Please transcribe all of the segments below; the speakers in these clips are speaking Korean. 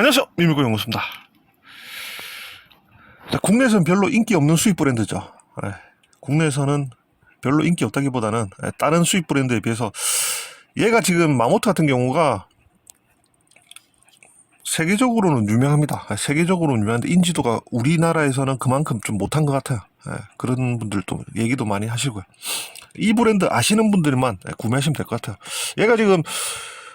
안녕하세요. 미미고. 자, 국내에서는 별로 인기 없는 수입 브랜드죠. 예, 국내에서는 별로 인기 없다기보다는 예, 다른 수입 브랜드에 비해서 얘가 지금 마모트 같은 경우가 세계적으로는 유명합니다. 예, 세계적으로는 유명한데 인지도가 우리나라에서는 그만큼 좀 못한 것 같아요. 예, 그런 분들도 얘기도 많이 하시고요. 이 브랜드 아시는 분들만 예, 구매하시면 될 것 같아요. 얘가 지금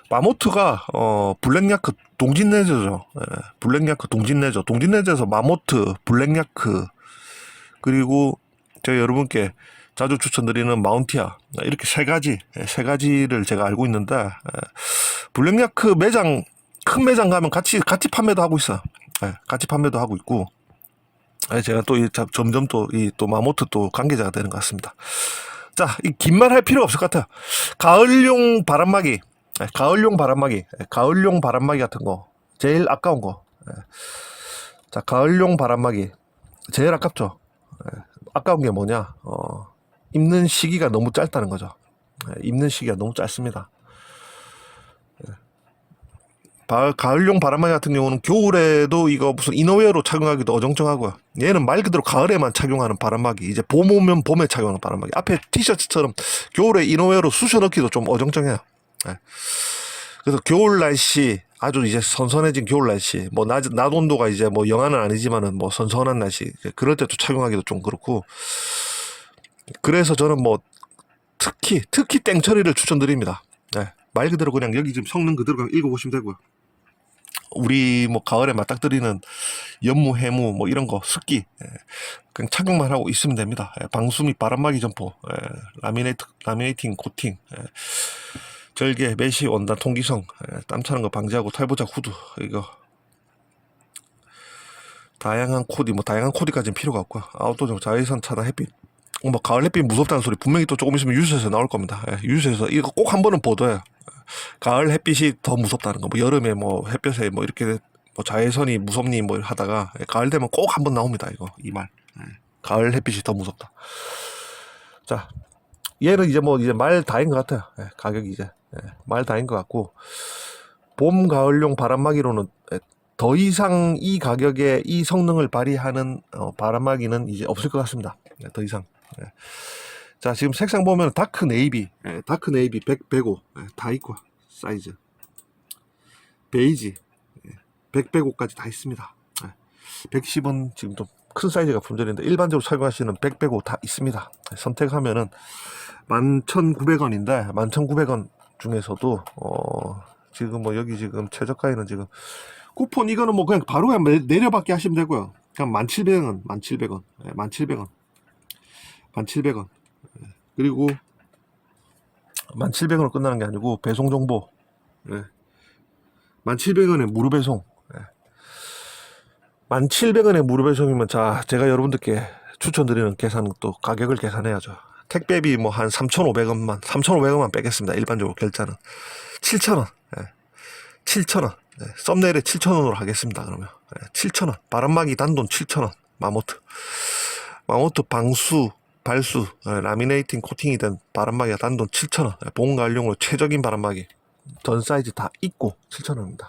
마모트가 어 블랙야크 동진내저죠. 예, 블랙야크 동진내저. 동진내저에서 마모트, 블랙야크 그리고 제가 여러분께 자주 추천드리는 마운티아 이렇게 세 가지 예, 세 가지를 제가 알고 있는데 예, 블랙야크 매장 큰 매장 가면 같이 같이 판매도 하고 있어. 예, 같이 판매도 하고 있고 예, 제가 또 점점 또 이 또 마모트 또 관계자가 되는 것 같습니다. 자, 이 긴 말 할 필요 없을 것 같아요. 가을용 바람막이, 예, 가을용 바람막이, 예, 가을용 바람막이 같은 거 제일 아까운 거. 예. 자, 가을용 바람막이 제일 아깝죠. 예, 아까운 게 뭐냐? 어, 입는 시기가 너무 짧다는 거죠. 예, 입는 시기가 너무 짧습니다. 예. 바- 가을용 바람막이 같은 경우는 겨울에도 이거 무슨 이너웨어로 착용하기도 어정쩡하고요. 얘는 말 그대로 가을에만 착용하는 바람막이. 이제 봄 오면 봄에 착용하는 바람막이. 앞에 티셔츠처럼 겨울에 이너웨어로 쑤셔 넣기도 좀 어정쩡해요. 예. 그래서 겨울 날씨 아주 이제 선선해진 겨울 날씨 뭐 낮, 낮 온도가 이제 뭐 영하는 아니지만은 뭐 선선한 날씨 그럴 때도 착용하기도 좀 그렇고 그래서 저는 뭐 특히 특히 땡처리를 추천드립니다. 네. 말 그대로 그냥 여기 지금 성능 그대로 그냥 읽어보시면 되고요. 우리 뭐 가을에 맞닥뜨리는 연무, 해무 뭐 이런 거 습기 예, 그냥 착용만 하고 있으면 됩니다. 예, 방수 및 바람막이 점포, 예, 라미네이트, 라미네이팅 코팅, 예, 절개, 메시, 원단, 통기성, 예, 땀 차는 거 방지하고 탈부착 후드 이거 다양한 코디, 뭐 다양한 코디까지는 필요가 없고요. 아웃도어 자외선 차단 햇빛. 어, 뭐 가을 햇빛 무섭다는 소리 분명히 또 조금 있으면 유스에서 나올 겁니다. 예, 유스에서 이거 꼭 한 번은 보도해요. 가을 햇빛이 더 무섭다는 거. 뭐 여름에 뭐 햇볕에 뭐 이렇게 뭐 자외선이 무섭니 뭐 하다가 예, 가을 되면 꼭 한 번 나옵니다. 이거 이 말. 예, 가을 햇빛이 더 무섭다. 자, 얘는 이제 뭐 이제 말 다인 것 같아요. 예, 가격이 이제 예, 말 다인 것 같고 봄 가을용 바람막이로는 예, 더 이상 이 가격에 이 성능을 발휘하는 어, 바람막이는 이제 없을 것 같습니다. 예, 더 이상. 예. 자 지금 색상 보면 다크 네이비, 예, 다크 네이비 100, 105, 예, 다 있고 사이즈 베이지, 예, 100, 105까지 다 있습니다. 예, 110은 지금 좀 큰 사이즈가 품절인데 일반적으로 착용하시는 100, 105다 있습니다. 예, 선택하면은 11,900원인데 11,900원 중에서도 어 지금 뭐 여기 지금 최저가에는 지금 쿠폰 이거는 뭐 그냥 바로 그냥 내- 내려받게 하시면 되고요. 그냥 1,700원, 1,700원, 예, 1,700원, 1,700원. 예, 그리고 1,700원으로 끝나는 게 아니고 배송 정보. 예. 1,700원에 무료 배송. 예. 1,700원에 무료 배송이면 자, 제가 여러분들께 추천드리는 계산 또 가격을 계산해야죠. 택배비 뭐 한 3,500원만, 3,500원만 빼겠습니다. 일반적으로 결제는 7,000원. 예. 7,000원. 네, 썸네일에 7,000원으로 하겠습니다. 그러면. 네, 7,000원. 바람막이 단돈 7,000원. 마모트. 마모트 방수, 발수, 네, 라미네이팅 코팅이 된 바람막이가 단돈 7,000원. 네, 봄 가을용으로 최적인 바람막이. 전 사이즈 다 있고 7,000원입니다.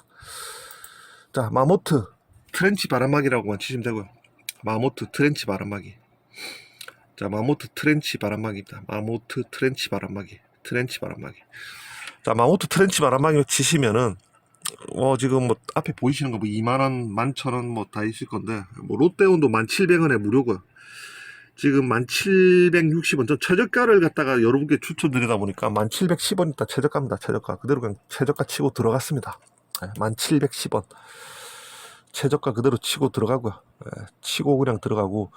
자, 마모트 트렌치 바람막이라고만 치시면 되고요. 마모트 트렌치 바람막이. 자, 마모트 트렌치 바람막이입니다. 마모트 트렌치 바람막이. 트렌치 바람막이. 자, 마모트 트렌치 바람막이 치시면은 어 지금 뭐 앞에 보이시는 거 뭐 2만 원, 11,000원 뭐 다 있을 건데 뭐 롯데온도 1,700원에 무료고요. 지금 1,760원 전 최저가를 갖다가 여러분께 추천드리다 보니까 1,710원 있다 최저가입니다. 최저가 그대로 그냥 최저가 치고 들어갔습니다. 예, 1,710원 최저가 그대로 치고 들어가고요. 예, 치고 그냥 들어가고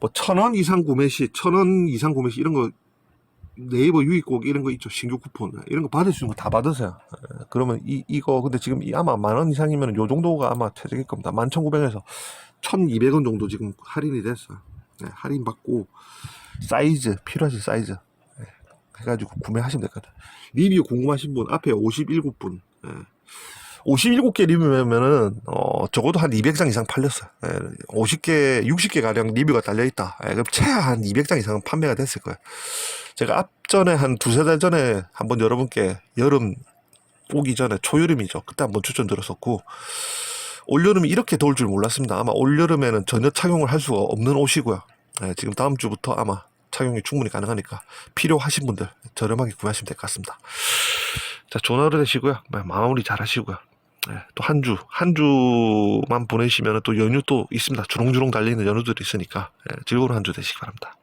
뭐 천 원 이상 구매 시, 천 원 이상 구매 시 이런 거 네이버 유입곡 이런 거 있죠? 신규 쿠폰. 이런 거 받을 수 있는 거 다 받으세요. 예, 그러면 이 이거 근데 지금 이 아마 만 원 이상이면 요 정도가 아마 최적일 겁니다. 11,900원에서 1,200원 정도 지금 할인이 됐어요. 예, 할인 받고 사이즈 필요하신 사이즈 예, 해가지고 구매하시면 될 것 같아요. 리뷰 궁금하신 분 앞에 57분 예. 57개 리뷰면은 어, 적어도 한 200장 이상 팔렸어요. 예, 50개, 60개 가량 리뷰가 달려 있다. 예, 그럼 최하 한 200장 이상은 판매가 됐을 거예요. 제가 앞전에 한 두세 달 전에 한번 여러분께 여름 오기 전에 초여름이죠. 그때 한번 추천드렸었고 올여름이 이렇게 더울 줄 몰랐습니다. 아마 올여름에는 전혀 착용을 할 수가 없는 옷이고요. 예, 지금 다음 주부터 아마 착용이 충분히 가능하니까 필요하신 분들 저렴하게 구매하시면 될 것 같습니다. 자, 좋은 하루 되시고요. 네, 마무리 잘 하시고요. 예, 네, 또한 주, 한 주만 보내시면 또 연휴 또 있습니다. 주렁주렁 달리는 연휴들이 있으니까 예, 즐거운 한 주 되시기 바랍니다.